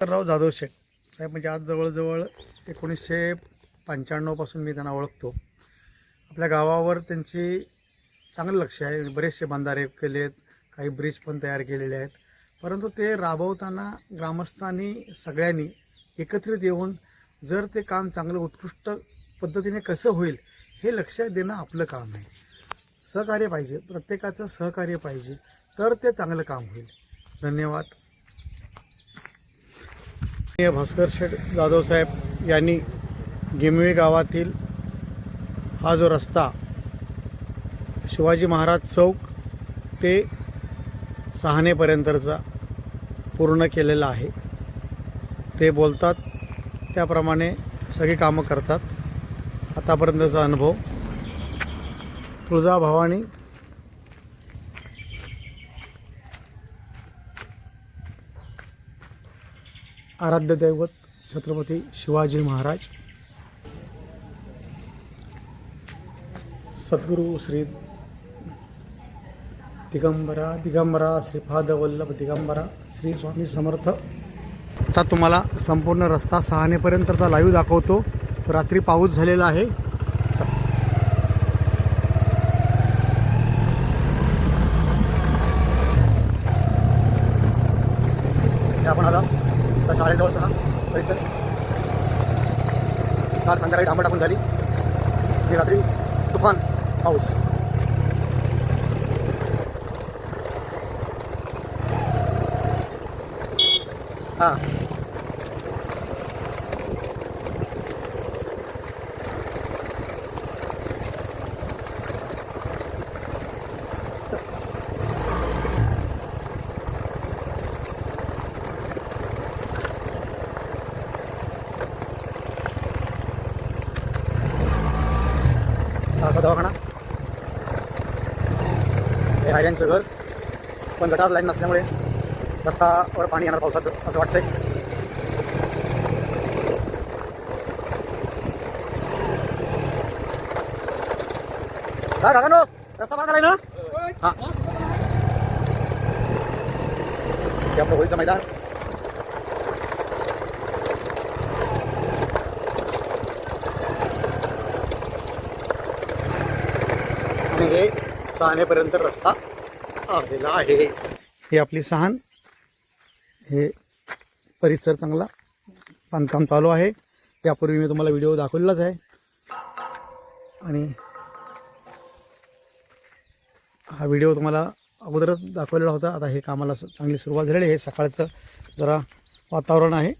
राव जाधव शेठ साहेब म्हणजे आज जवळजवळ एकोणीसशे पंच्याण्णवपासून मी त्यांना ओळखतो. आपल्या गावावर त्यांची चांगलं लक्ष आहे. बरेचसे बंधारे केले आहेत. काही ब्रिज पण तयार केलेले आहेत. परंतु ते राबवताना ग्रामस्थांनी सगळ्यांनी एकत्रित येऊन जर ते काम चांगलं उत्कृष्ट पद्धतीने कसं होईल हे लक्ष देणं आपलं काम आहे. सहकार्य पाहिजे. प्रत्येकाचं सहकार्य पाहिजे. तर ते चांगलं काम होईल. धन्यवाद. भास्कर शेठ जाधव साहेब यांनी गिमवी गावातील हा जो रस्ता शिवाजी महाराज चौक ते सहानेपर्यंतचा पूर्ण केलेला आहे. ते बोलतात त्याप्रमाणे सगळी कामं करतात. आतापर्यंतचा अनुभव. तुळजा भवानी आराध्य दैवत छत्रपती शिवाजी महाराज. सद्गुरू श्री दिगंबरा दिगंबरा श्रीपाद वल्लभ दिगंबरा श्री स्वामी समर्थ. आता तुम्हाला संपूर्ण रस्ता सहानेपर्यंतचा लाईव्ह दाखवतो. रात्री पाऊस झालेला आहे. आपण आता शाळेजवळचा हा परिसर. काल संध्याकाळी डांबर टाकून झाली. ही रात्री तुफान पाऊस. हां. असा दवाखाना. हे हायऱ्यांचं घर. पण गटार लाईन नसल्यामुळे रस्तावर पाणी येणार पावसाचं असं वाटतंय. काय नो? रस्ता पास झालाय ना? हा. होळीचं मैदान आणि हे सहानेपर्यंत रस्ता आलेला आहे. ही आपली सहान. हे परिसर चांगला बांधकाम चालू आहे. त्यापूर्वी मी तुम्हाला व्हिडिओ दाखवलेलाच आहे. आणि हा व्हिडिओ तुम्हाला अगोदरच दाखवलेला होता. आता हे कामाला चांगली सुरुवात झालेली आहे. सकाळचं जरा वातावरण आहे.